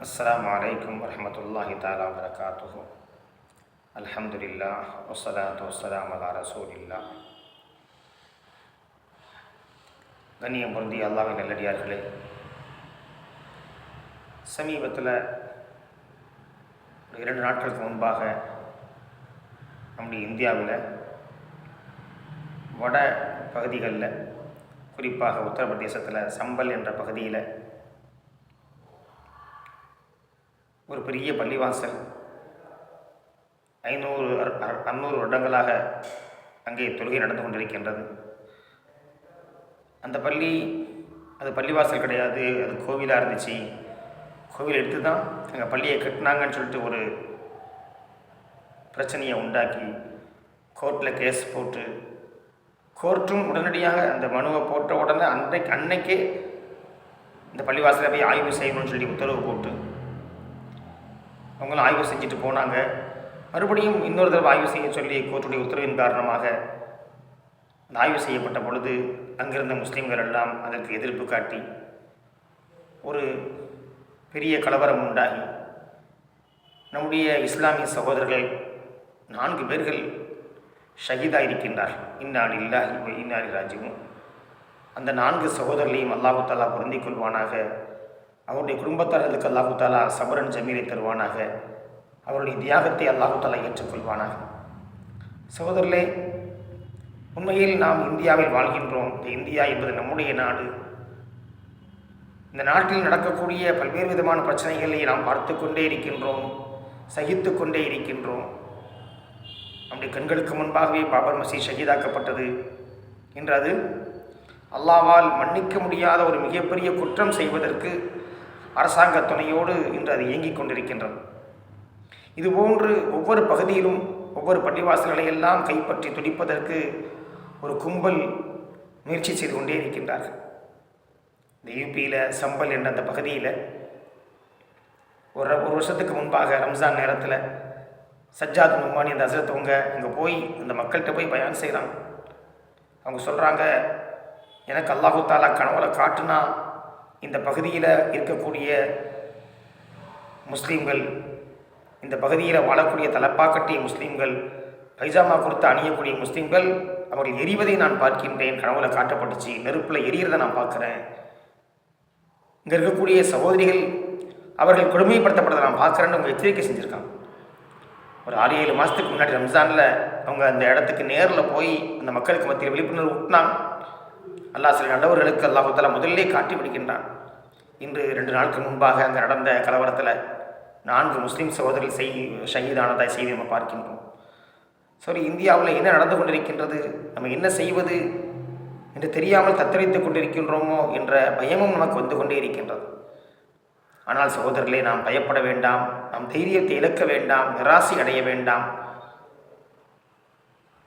السلام عليكم ورحمة الله تعالى وبركاته الحمد لله والصلاة والسلام على رسول الله கண்ணியம் பொருந்தி அல்லாவின் நல்லடியார்களே சமீபத்தில் ஒரு இரண்டு நாட்களுக்கு முன்பாக நம்முடைய இந்தியாவில் வட பகுதிகளில் குறிப்பாக உத்தரப்பிரதேசத்தில் சம்பல் என்ற பகுதியில் ஒரு பெரிய பள்ளிவாசல். ஐநூறு அறுநூறு வருடங்களாக அங்கே தொழுகை நடந்து கொண்டிருக்கின்றது. அந்த பள்ளி அது பள்ளிவாசல் கிடையாது அது கோவிலாக இருந்துச்சு. கோவில் எடுத்து தான் அங்கே பள்ளியை கட்டினாங்கன்னு சொல்லிட்டு ஒரு பிரச்சனையை உண்டாக்கி கோர்ட்டில் கேஸ் போட்டு கோர்ட்டும் உடனடியாக அந்த மனுவை போட்ட உடனே அன்றைக்கு அன்னைக்கே இந்த பள்ளிவாசலை போய் ஆய்வு செய்யணும்னு சொல்லி உத்தரவு போட்டு அவங்களும் ஆய்வு செஞ்சுட்டு போனாங்க. மறுபடியும் இன்னொரு தடவை ஆய்வு செய்ய சொல்லி கோர்ட்டுடைய உத்தரவின் காரணமாக அந்த ஆய்வு செய்யப்பட்ட பொழுது அங்கிருந்த முஸ்லீம்கள் எல்லாம் அதற்கு எதிர்ப்பு காட்டி ஒரு பெரிய கலவரம் உண்டாகி. நம்முடைய இஸ்லாமிய சகோதரர்கள் நான்கு பேர்கள் ஷஹீதாக இருக்கின்றார் இந்நாள் இல்லாஹி இந்நாளி ராஜ்யமும் அந்த நான்கு சகோதரர்களையும் அல்லாஹு தாலா பொருந்திக் கொள்வானாக. அவருடைய குடும்பத்தாரர்களுக்கு அல்லாஹு தாலா சபரன் ஜமீலை தருவானாக. அவருடைய தியாகத்தை அல்லாஹு தாலா ஏற்றுக்கொள்வானாக. சகோதரர்களே உண்மையில் நாம் இந்தியாவில் வாழ்கின்றோம். இந்த இந்தியா என்பது நம்முடைய நாடு. இந்த நாட்டில் நடக்கக்கூடிய பல்வேறு விதமான பிரச்சனைகளை நாம் பார்த்து கொண்டே இருக்கின்றோம் சகித்து கொண்டே இருக்கின்றோம். நம்முடைய கண்களுக்கு முன்பாகவே பாபர் மசீத் ஷஹீதாக்கப்பட்டது. என்றது அது அல்லாவால் மன்னிக்க முடியாத ஒரு மிகப்பெரிய குற்றம் செய்வதற்கு அரசாங்க துணையோடு இன்று அது இயங்கிக் கொண்டிருக்கின்றது. இதுபோன்று ஒவ்வொரு பகுதியிலும் ஒவ்வொரு பள்ளிவாசல்களை எல்லாம் கைப்பற்றி துடிப்பதற்கு ஒரு கும்பல் முயற்சி செய்து கொண்டே இருக்கின்றார்கள். இந்த யூபியில் சம்பல் என்ற அந்த பகுதியில் ஒரு ஒரு வருஷத்துக்கு முன்பாக ரம்ஜான் நேரத்தில் சஜ்ஜாத் நுமானி அந்த அசரத்தவங்க அங்கே போய் அந்த மக்கள்கிட்ட போய் பயன் செய்கிறாங்க அவங்க சொல்கிறாங்க எனக்கு அல்லாஹு தாலா கனவுல காட்டுனா இந்த பகுதியில் இருக்கக்கூடிய முஸ்லீம்கள் இந்த பகுதியில் வாழக்கூடிய தலப்பாக்கட்டிய முஸ்லீம்கள் பைஜாமா கொடுத்து அணியக்கூடிய முஸ்லீம்கள் அவர்கள் எரிவதை நான் பார்க்கின்றேன். கனவுல காட்டப்பட்டுச்சு. நெருப்பில் எரியறதை நான் பார்க்குறேன். இங்கே இருக்கக்கூடிய சகோதரிகள் அவர்கள் கொடுமைப்படுத்தப்படுறதை நான் பார்க்குறேன்னு அவங்க எச்சரிக்கை செஞ்சுருக்காங்க. ஒரு ஆறு ஏழு மாதத்துக்கு முன்னாடி ரம்ஜானில் அவங்க அந்த இடத்துக்கு நேரில் போய் அந்த மக்களுக்கு மத்தியில் விழிப்புணர்வு ஊட்டினாங்க. அல்லாஹ் சில நல்லவர்களுக்கு அல்லாஹால முதல்லே காட்டி பிடிக்கின்றான் இன்று ரெண்டு நாளுக்கு முன்பாக அங்கே நடந்த கலவரத்தில் நான்கு முஸ்லீம் சகோதரர்கள் செய் ஷஹீதானதாய் செய்தி நம்ம பார்க்கின்றோம். சரி இந்தியாவில் என்ன நடந்து கொண்டிருக்கின்றது? நம்ம என்ன செய்வது? என்று தெரியாமல் தத்தளித்துக் கொண்டிருக்கின்றோமோ என்ற பயமும் நமக்கு வந்து கொண்டே இருக்கின்றது. ஆனால் சகோதரர்களே நாம் பயப்பட வேண்டாம். நாம் தைரியத்தை இழக்க வேண்டாம். நிராசை அடைய வேண்டாம்.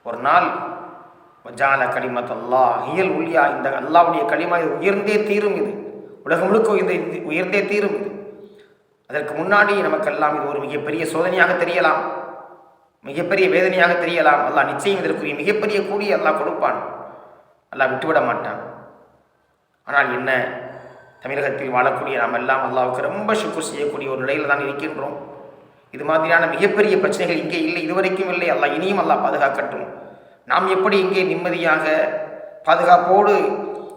ஒரு நாள் வஜால களிமத் அல்லா இயல் உள்ளியா இந்த அல்லாவுடைய களிமா இது உயர்ந்தே தீரும் இது. உலகம் முழுக்க இந்த உயர்ந்தே தீரும் இது. அதற்கு முன்னாடி நமக்கெல்லாம் இது ஒரு மிகப்பெரிய சோதனையாக தெரியலாம். மிகப்பெரிய வேதனையாக தெரியலாம். அல்லாஹ் நிச்சயம் இதற்குரிய மிகப்பெரிய கூலி அல்லாஹ் கொடுப்பான். அல்லாஹ் விட்டுவிட மாட்டான். ஆனால் என்ன? தமிழகத்தில் வாழக்கூடிய நாம் எல்லாம் அல்லாவுக்கு ரொம்ப சுக்குர் செய்யக்கூடிய ஒரு நிலையில் தான் இருக்கின்றோம். இது மாதிரியான மிகப்பெரிய பிரச்சனைகள் இங்கே இல்லை. இதுவரைக்கும் இல்லை. அல்லாஹ் இனியும் அல்லாஹ் பாதுகாக்கட்டும். நாம் எப்படி இங்கே நிம்மதியாக பாதுகாப்போடு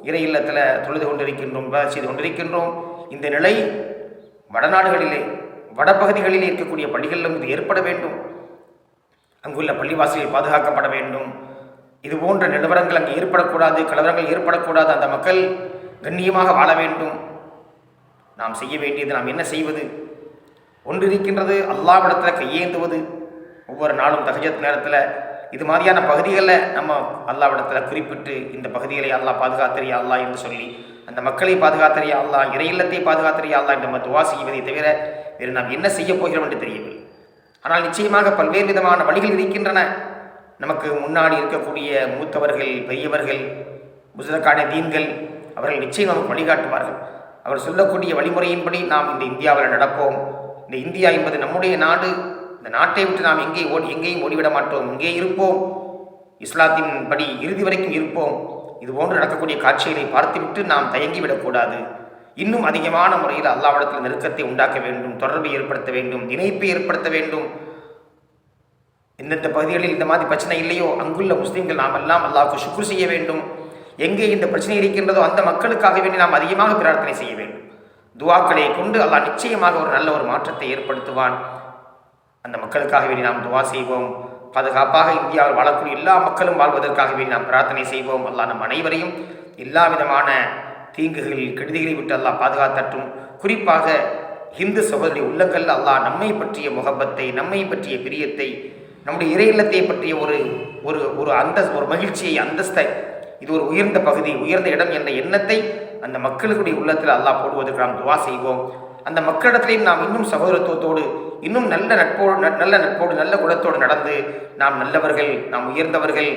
இறை இல்லத்தில் தொழுது கொண்டிருக்கின்றோம் வேலை செய்து கொண்டிருக்கின்றோம்? இந்த நிலை வடநாடுகளிலே வடபகுதிகளில் இருக்கக்கூடிய பள்ளிகளிலும் இது ஏற்பட வேண்டும். அங்குள்ள பள்ளிவாசலில் பாதுகாக்கப்பட வேண்டும். இது போன்ற நிலவரங்கள் அங்கே ஏற்படக்கூடாது கலவரங்கள் ஏற்படக்கூடாது. அந்த மக்கள் கண்ணியமாக வாழ வேண்டும். நாம் செய்ய வேண்டியது நாம் என்ன செய்வது? ஒன்று இருக்கின்றது அல்லாவிடத்தில் கையேந்துவது. ஒவ்வொரு நாளும் தகஜத் நேரத்தில் இது மாதிரியான பகுதிகளில் நம்ம அல்லாவிடத்தில் குறிப்பிட்டு இந்த பகுதிகளை அல்லாஹ் பாதுகாத்தறியா அல்லா என்று சொல்லி அந்த மக்களை பாதுகாத்தறியா அல்லா இறை இல்லத்தை பாதுகாத்தறியா அல்லா என்று நம்ம துவா செய்வதை தவிர வேறு நாம் என்ன செய்ய போகிறோம் என்று தெரியவில்லை. ஆனால் நிச்சயமாக பல்வேறு விதமான வழிகள் இருக்கின்றன. நமக்கு முன்னாடி இருக்கக்கூடிய மூத்தவர்கள் பெரியவர்கள் புசதக்கான தீன்கள் அவர்கள் நிச்சயம் நமக்கு வழிகாட்டுவார்கள். அவர் சொல்லக்கூடிய வழிமுறையின்படி நாம் இந்த இந்தியாவில் நடப்போம். இந்த இந்தியா என்பது நம்முடைய நாடு. இந்த நாட்டை விட்டு நாம் எங்கே ஓடி எங்கேயும் ஓடிவிட மாட்டோம். இங்கே இருப்போம். இஸ்லாத்தின் படி இறுதி வரைக்கும் இருப்போம். இது போன்று நடக்கக்கூடிய காட்சிகளை பார்த்துவிட்டு நாம் தயங்கிவிடக்கூடாது இன்னும் அதிகமான முறையில் அல்லாவிடத்தில் நெருக்கத்தை உண்டாக்க வேண்டும் தொடர்பை ஏற்படுத்த வேண்டும் இணைப்பை ஏற்படுத்த வேண்டும். எந்தெந்த பகுதிகளில் இந்த மாதிரி பிரச்சனை இல்லையோ? அங்குள்ள முஸ்லீம்கள் நாம் எல்லாம் அல்லாவுக்கு சுக்குர் செய்ய வேண்டும். எங்கே இந்த பிரச்சனை இருக்கின்றதோ அந்த மக்களுக்காக வேண்டி நாம் அதிகமாக பிரார்த்தனை செய்ய வேண்டும். துவாக்களை கொண்டு அல்லாஹ் நிச்சயமாக ஒரு நல்ல ஒரு மாற்றத்தை ஏற்படுத்துவான். அந்த மக்களுக்காக வேண்டி நாம் துவா செய்வோம். பாதுகாப்பாக இந்தியாவில் வாழக்கூடிய எல்லா மக்களும் வாழ்வதற்காக வேண்டி நாம் பிரார்த்தனை செய்வோம். அல்லாஹ் நம் அனைவரையும் எல்லா விதமான தீங்குகளில் கெடுதிகளை விட்டு அல்லாஹ் பாதுகாத்தட்டும். குறிப்பாக இந்து சகோதரி உள்ளங்கள் அல்லாஹ் நம்மை பற்றிய முகப்பத்தை நம்மை பற்றிய பிரியத்தை நம்முடைய இறை இல்லத்தை பற்றிய ஒரு ஒரு ஒரு அந்த ஒரு மகிழ்ச்சியை அந்தஸ்தை இது ஒரு உயர்ந்த பகுதி உயர்ந்த இடம் என்ற எண்ணத்தை அந்த மக்களுடைய உள்ளத்தில் அல்லாஹ் போடுவதற்கு நாம் துவா செய்வோம். அந்த மக்களிடத்திலையும் நாம் இன்னும் சகோதரத்துவத்தோடு இன்னும் நல்ல நட்போடு ந- நல்ல நட்போடு நல்ல குலத்தோடு நடந்து நாம் நல்லவர்கள் நாம் உயர்ந்தவர்கள்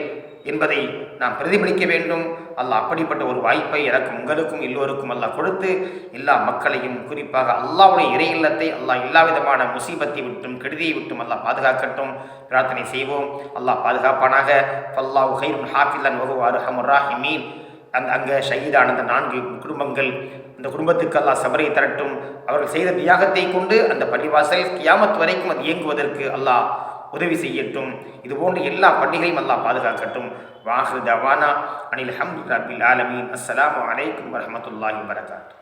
என்பதை நாம் பிரதிபலிக்க வேண்டும். அல்லாஹ் அப்படிப்பட்ட ஒரு வாய்ப்பை எனக்கும் உங்களுக்கும் எல்லோருக்கும் அல்லாஹ் கொடுத்து எல்லா மக்களையும் குறிப்பாக அல்லாவுடைய இறை இல்லத்தை அல்லாஹ் எல்லா விதமான முசீபத்தை விட்டும் கெடுதியை விட்டும் அல்லாஹ் பாதுகாக்கட்டும். பிரார்த்தனை செய்வோம். அல்லாஹ் பாதுகாப்பானாக. அல்லாஹ் ஹைரும் ஹாஃபில்லன் வகுவாரு அர்ஹமுர் ராஹிமீன். அந்த அங்கே ஷஹீதான அந்த நான்கு குடும்பங்கள் அந்த குடும்பத்துக்கு அல்லாஹ் சபரை தரட்டும். அவர்கள் செய்த தியாகத்தை கொண்டு அந்த பள்ளிவாசல் கியாமத் வரைக்கும் அது இயங்குவதற்கு அல்லாஹ் உதவி செய்யட்டும். இது போன்ற எல்லா பண்டிகையும் அல்லாஹ் பாதுகாக்கட்டும். வாஹு தவானா அனில் ஹம்து ரபில் ஆலமீன். அஸ்லாம் வலைக்கம் வரமத்துல்லாஹி வரகாத்து